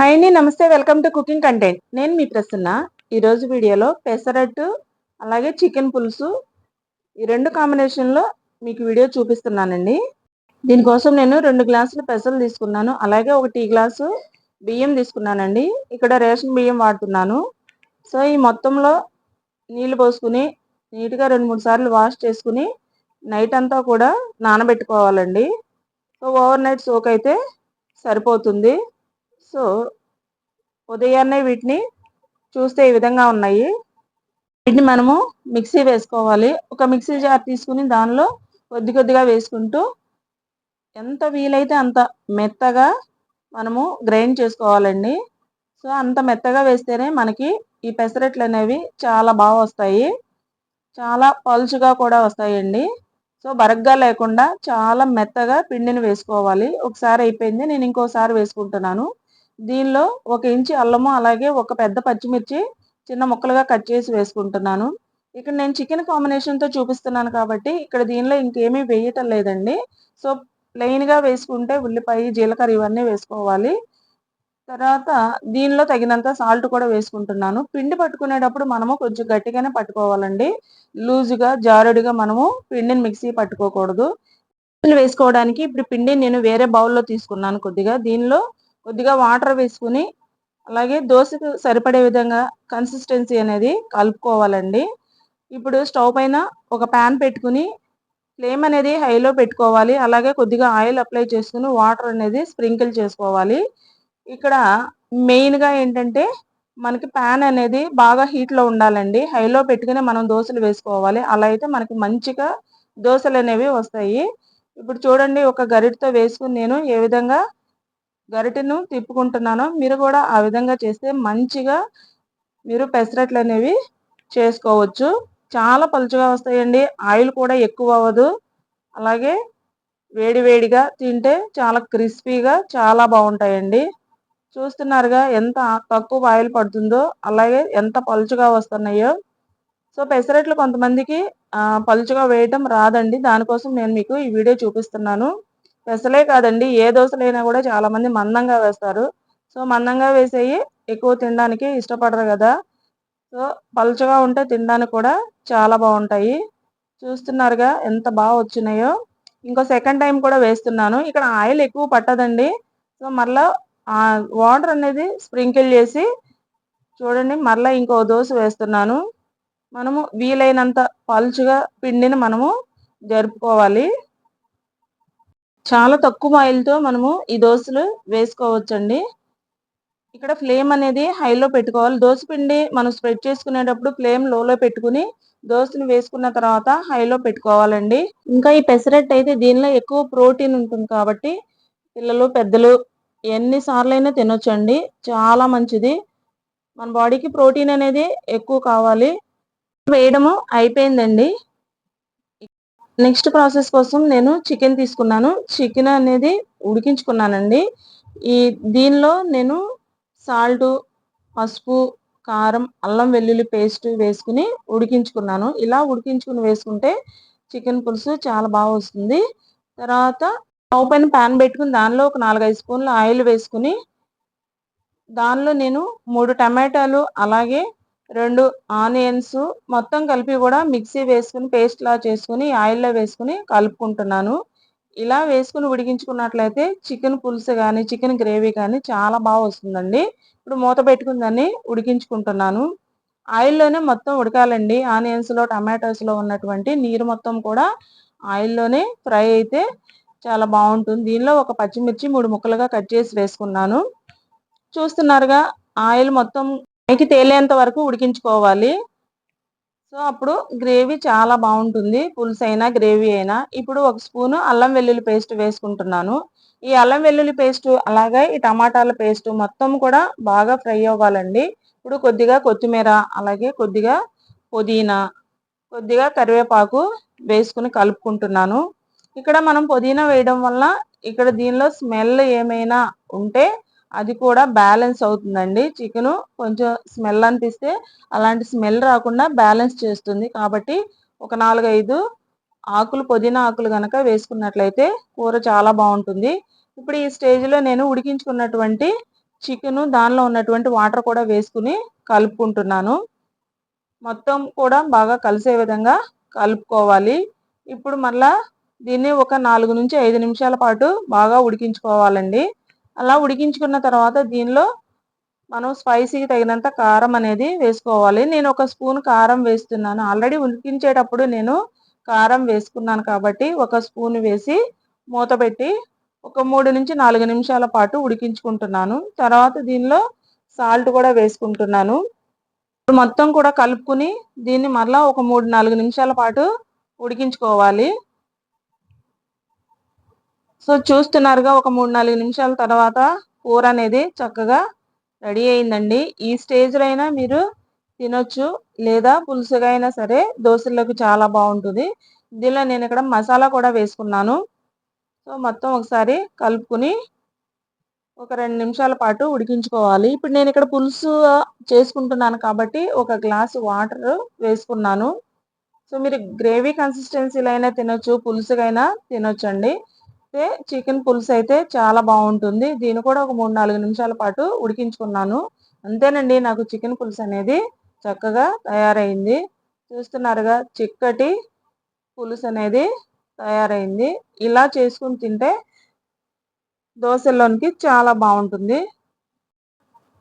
Hi అండి నమస్తే. Welcome to cooking content నేను మీ ప్రసన్న. ఈరోజు వీడియోలో పెసరట్టు అలాగే చికెన్ పులుసు ఈ రెండు కాంబినేషన్లో మీకు వీడియో చూపిస్తున్నానండి. దీనికోసం నేను రెండు గ్లాసులు పెసలు తీసుకున్నాను. అలాగే ఒక టీ గ్లాసు బియ్యం తీసుకున్నానండి. ఇక్కడ రేషన్ బియ్యం వాడుతున్నాను. సో ఈ మొత్తంలో నీళ్ళు పోసుకుని నీట్గా రెండు మూడు సార్లు వాష్ చేసుకుని నైట్ అంతా కూడా నానబెట్టుకోవాలండి. సో ఓవర్ నైట్ సోక్ అయితే సరిపోతుంది. సో ఉదయాన్నే వీటిని చూస్తే ఈ విధంగా ఉన్నాయి. వీటిని మనము మిక్సీ వేసుకోవాలి. ఒక మిక్సీ జార్ తీసుకుని దానిలో కొద్ది కొద్దిగా వేసుకుంటూ ఎంత వీలైతే అంత మెత్తగా మనము గ్రైండ్ చేసుకోవాలండి. సో అంత మెత్తగా వేస్తేనే మనకి ఈ పెసరట్లు అనేవి చాలా బాగా వస్తాయి. చాలా పలుచుగా కూడా వస్తాయండి. సో బరగ్గా లేకుండా చాలా మెత్తగా పిండిని వేసుకోవాలి. ఒకసారి అయిపోయింది నేను ఇంకోసారి వేసుకుంటున్నాను. దీనిలో ఒక ఇంచు అల్లము అలాగే ఒక పెద్ద పచ్చిమిర్చి చిన్న ముక్కలుగా కట్ చేసి వేసుకుంటున్నాను. ఇక్కడ నేను చికెన్ కాంబినేషన్తో చూపిస్తున్నాను కాబట్టి ఇక్కడ దీనిలో ఇంకేమీ వేయటం లేదండి. సో ప్లెయిన్గా వేసుకుంటే ఉల్లిపాయ జీలకర్ర ఇవన్నీ వేసుకోవాలి. తర్వాత దీనిలో తగినంత సాల్ట్ కూడా వేసుకుంటున్నాను. పిండి పట్టుకునేటప్పుడు మనము కొంచెం గట్టిగానే పట్టుకోవాలండి. లూజుగా జారుడుగా మనము పిండిని మిక్సీ పట్టుకోకూడదు. వేసుకోవడానికి ఇప్పుడు పిండిని నేను వేరే బౌల్లో తీసుకున్నాను కొద్దిగా. దీనిలో కొద్దిగా వాటర్ వేసుకుని అలాగే దోశకు సరిపడే విధంగా కన్సిస్టెన్సీ అనేది కలుపుకోవాలండి. ఇప్పుడు స్టవ్ పైన ఒక ప్యాన్ పెట్టుకుని ఫ్లేమ్ అనేది హైలో పెట్టుకోవాలి. అలాగే కొద్దిగా ఆయిల్ అప్లై చేసుకుని వాటర్ అనేది స్ప్రింకిల్ చేసుకోవాలి. ఇక్కడ మెయిన్గా ఏంటంటే మనకి ప్యాన్ అనేది బాగా హీట్లో ఉండాలండి. హైలో పెట్టుకుని మనం దోశలు వేసుకోవాలి. అలా అయితే మనకి మంచిగా దోశలు అనేవి వస్తాయి. ఇప్పుడు చూడండి ఒక గరిటతో వేసుకుని నేను ఏ విధంగా గరిటెను తిప్పుకుంటున్నాను. మీరు కూడా ఆ విధంగా చేస్తే మంచిగా మీరు పెసరట్లు అనేవి చేసుకోవచ్చు. చాలా పలుచగా వస్తాయండి. ఆయిల్ కూడా ఎక్కువ అవ్వదు. అలాగే వేడివేడిగా తింటే చాలా క్రిస్పీగా చాలా బాగుంటాయండి. చూస్తున్నారుగా ఎంత తక్కువ ఆయిల్ పడుతుందో అలాగే ఎంత పలుచుగా వస్తున్నాయో. సో పెసరట్లు కొంతమందికి పలుచగా వేయటం రాదండి. దానికోసం నేను మీకు ఈ వీడియో చూపిస్తున్నాను. పెసలే కాదండి. ఏ దోశలైనా కూడా చాలా మంది మందంగా వేస్తారు. సో మందంగా వేసేవి ఎక్కువ తినడానికి ఇష్టపడరు కదా. సో పలుచగా ఉంటే తినడానికి కూడా చాలా బాగుంటాయి. చూస్తున్నారుగా ఎంత బాగా వచ్చినాయో. ఇంకో సెకండ్ టైం కూడా వేస్తున్నాను. ఇక్కడ ఆయిల్ ఎక్కువ పట్టదండి. సో మరలా వాటర్ అనేది స్ప్రింకిల్ చేసి చూడండి మరలా ఇంకో దోశ వేస్తున్నాను. మనము వీలైనంత పలుచుగా పిండిని మనము జరుపుకోవాలి. చాలా తక్కువ ఆయిల్తో మనము ఈ దోశలు వేసుకోవచ్చండి. ఇక్కడ ఫ్లేమ్ అనేది హైలో పెట్టుకోవాలి. దోశ పిండి మనం స్ప్రెడ్ చేసుకునేటప్పుడు ఫ్లేమ్ లోలో పెట్టుకుని దోశను వేసుకున్న తర్వాత హైలో పెట్టుకోవాలండి. ఇంకా ఈ పెసరట్ అయితే దీనిలో ఎక్కువ ప్రోటీన్ ఉంటుంది కాబట్టి పిల్లలు పెద్దలు ఎన్నిసార్లు అయినా తినొచ్చండి. చాలా మంచిది. మన బాడీకి ప్రోటీన్ అనేది ఎక్కువ కావాలి. వేయడము అయిపోయిందండి. నెక్స్ట్ ప్రాసెస్ కోసం నేను చికెన్ తీసుకున్నాను. చికెన్ అనేది ఉడికించుకున్నానండి. ఈ దీనిలో నేను సాల్ట్ పసుపు కారం అల్లం వెల్లుల్లి పేస్ట్ వేసుకుని ఉడికించుకున్నాను. ఇలా ఉడికించుకుని వేసుకుంటే చికెన్ పులుసు చాలా బాగా వస్తుంది. తర్వాత స్టవ్ పైన ప్యాన్ పెట్టుకుని దానిలో ఒక నాలుగైదు స్పూన్లు ఆయిల్ వేసుకుని దానిలో నేను మూడు టమాటాలు అలాగే రెండు ఆనియన్స్ మొత్తం కలిపి కూడా మిక్సీ వేసుకుని పేస్ట్లా చేసుకుని ఆయిల్లో వేసుకుని కలుపుకుంటున్నాను. ఇలా వేసుకుని ఉడికించుకున్నట్లయితే చికెన్ పులుసు కానీ చికెన్ గ్రేవీ కానీ చాలా బాగా వస్తుందండి. ఇప్పుడు మూత పెట్టుకుందని ఉడికించుకుంటున్నాను. ఆయిల్లోనే మొత్తం ఉడకాలండి. ఆనియన్స్లో టమాటోస్లో ఉన్నటువంటి నీరు మొత్తం కూడా ఆయిల్లోనే ఫ్రై అయితే చాలా బాగుంటుంది. దీనిలో ఒక పచ్చిమిర్చి మూడు ముక్కలుగా కట్ చేసి వేసుకున్నాను. చూస్తున్నారుగా ఆయిల్ మొత్తం పైకి తేలేంత వరకు ఉడికించుకోవాలి. సో అప్పుడు గ్రేవీ చాలా బాగుంటుంది. పులుసు అయినా గ్రేవీ అయినా. ఇప్పుడు ఒక స్పూను అల్లం వెల్లుల్లి పేస్ట్ వేసుకుంటున్నాను. ఈ అల్లం వెల్లుల్లి పేస్ట్ అలాగే ఈ టమాటాల పేస్ట్ మొత్తం కూడా బాగా ఫ్రై అవ్వాలండి. ఇప్పుడు కొద్దిగా కొత్తిమీర అలాగే కొద్దిగా పుదీనా కొద్దిగా కరివేపాకు వేసుకుని కలుపుకుంటున్నాను. ఇక్కడ మనం పుదీనా వేయడం వల్ల ఇక్కడ దీనిలో స్మెల్ ఏమైనా ఉంటే అది కూడా బ్యాలెన్స్ అవుతుందండి. చికెన్ కొంచెం స్మెల్ అనిపిస్తే అలాంటి స్మెల్ రాకుండా బ్యాలెన్స్ చేస్తుంది. కాబట్టి ఒక నాలుగైదు ఆకులు పుదీనా ఆకులు కనుక వేసుకున్నట్లయితే కూర చాలా బాగుంటుంది. ఇప్పుడు ఈ స్టేజ్లో నేను ఉడికించుకున్నటువంటి చికెన్ దానిలో ఉన్నటువంటి వాటర్ కూడా వేసుకుని కలుపుకుంటున్నాను. మొత్తం కూడా బాగా కలిసే విధంగా కలుపుకోవాలి. ఇప్పుడు మళ్ళా దీన్ని ఒక నాలుగు నుంచి ఐదు నిమిషాల పాటు బాగా ఉడికించుకోవాలండి. అలా ఉడికించుకున్న తర్వాత దీనిలో మనం స్పైసీకి తగినంత కారం అనేది వేసుకోవాలి. నేను ఒక స్పూన్ కారం వేస్తున్నాను. ఆల్రెడీ ఉడికించేటప్పుడు నేను కారం వేసుకున్నాను కాబట్టి ఒక స్పూన్ వేసి మూత పెట్టి ఒక మూడు నుంచి నాలుగు నిమిషాల పాటు ఉడికించుకుంటున్నాను. తర్వాత దీనిలో సాల్ట్ కూడా వేసుకుంటున్నాను. మొత్తం కూడా కలుపుకుని దీన్ని మరలా ఒక మూడు నాలుగు నిమిషాల పాటు ఉడికించుకోవాలి. సో చూస్తున్నారుగా ఒక మూడు నాలుగు నిమిషాల తర్వాత కూర అనేది చక్కగా రెడీ అయిందండి. ఈ స్టేజ్లో అయినా మీరు తినొచ్చు లేదా పులుసుగా అయినా సరే దోశల్లోకి చాలా బాగుంటుంది. దీనిలో నేను ఇక్కడ మసాలా కూడా వేసుకున్నాను. సో మొత్తం ఒకసారి కలుపుకుని ఒక రెండు నిమిషాల పాటు ఉడికించుకోవాలి. ఇప్పుడు నేను ఇక్కడ పులుసు చేసుకుంటున్నాను కాబట్టి ఒక గ్లాసు వాటర్ వేసుకున్నాను. సో మీరు గ్రేవీ కన్సిస్టెన్సీలో అయినా తినొచ్చు పులుసుగైనా తినొచ్చండి. చికెన్ పులుసు అయితే చాలా బాగుంటుంది. దీన్ని కూడా ఒక మూడు నాలుగు నిమిషాల పాటు ఉడికించుకున్నాను. అంతేనండి నాకు చికెన్ పులుసు అనేది చక్కగా తయారైంది. చూస్తున్నారుగా చిక్కటి పులుసు అనేది తయారైంది. ఇలా చేసుకుని తింటే దోశల్లోనికి చాలా బాగుంటుంది.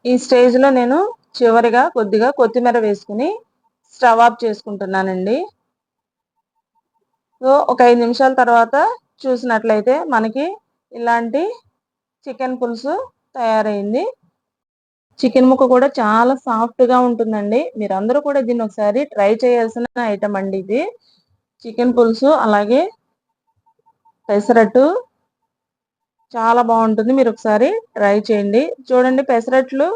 ఈ స్టేజ్లో నేను చివరిగా కొద్దిగా కొత్తిమీర వేసుకుని స్టవ్ ఆఫ్ చేసుకుంటున్నానండి. సో ఒక ఐదు నిమిషాల తర్వాత చూసినట్లయితే మనకి ఇలాంటి చికెన్ పులుసు తయారైంది. చికెన్ ముక్క కూడా చాలా సాఫ్ట్గా ఉంటుందండి. మీరందరూ కూడా దీన్ని ఒకసారి ట్రై చేయాల్సిన ఐటమ్ అండి ఇది. చికెన్ పులుసు అలాగే పెసరట్టు చాలా బాగుంటుంది. మీరు ఒకసారి ట్రై చేయండి. చూడండి పెసరట్లు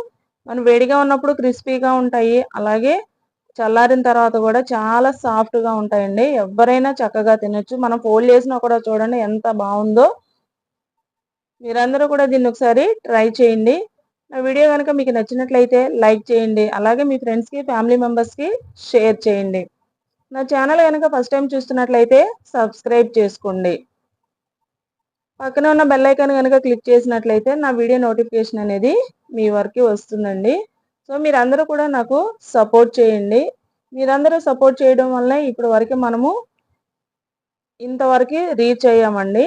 మనం వేడిగా ఉన్నప్పుడు క్రిస్పీగా ఉంటాయి. అలాగే చల్లారిన తర్వాత కూడా చాలా సాఫ్ట్గా ఉంటాయండి. ఎవరైనా చక్కగా తినొచ్చు. మనం ఫోల్డ్ చేసినా కూడా చూడండి ఎంత బాగుందో. మీరందరూ కూడా దీన్ని ఒకసారి ట్రై చేయండి. నా వీడియో కనుక మీకు నచ్చినట్లయితే లైక్ చేయండి. అలాగే మీ ఫ్రెండ్స్కి ఫ్యామిలీ మెంబర్స్కి షేర్ చేయండి. నా ఛానల్ కనుక ఫస్ట్ టైం చూస్తున్నట్లయితే సబ్స్క్రైబ్ చేసుకోండి. పక్కన ఉన్న బెల్ ఐకాన్ కనుక క్లిక్ చేసినట్లయితే నా వీడియో నోటిఫికేషన్ అనేది మీ వరకు వస్తుందండి. సో మీరందరూ కూడా నాకు సపోర్ట్ చేయండి. మీరందరూ సపోర్ట్ చేయడం వల్ల ఇప్పటి వరకు మనము ఇంతవరకు రీచ్ అయ్యామండి.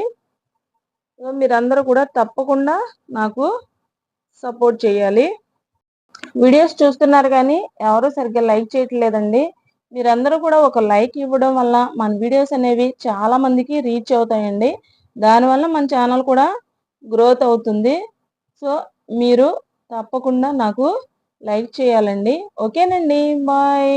సో మీరందరూ కూడా తప్పకుండా నాకు సపోర్ట్ చేయాలి. వీడియోస్ చూస్తున్నారు కానీ ఎవరు సరిగ్గా లైక్ చేయట్లేదండి. మీరందరూ కూడా ఒక లైక్ ఇవ్వడం వల్ల మన వీడియోస్ అనేవి చాలా మందికి రీచ్ అవుతాయండి. దానివల్ల మన ఛానల్ కూడా గ్రోత్ అవుతుంది. సో మీరు తప్పకుండా నాకు లైక్ చేయాలండి. ఓకేనండి. బాయ్.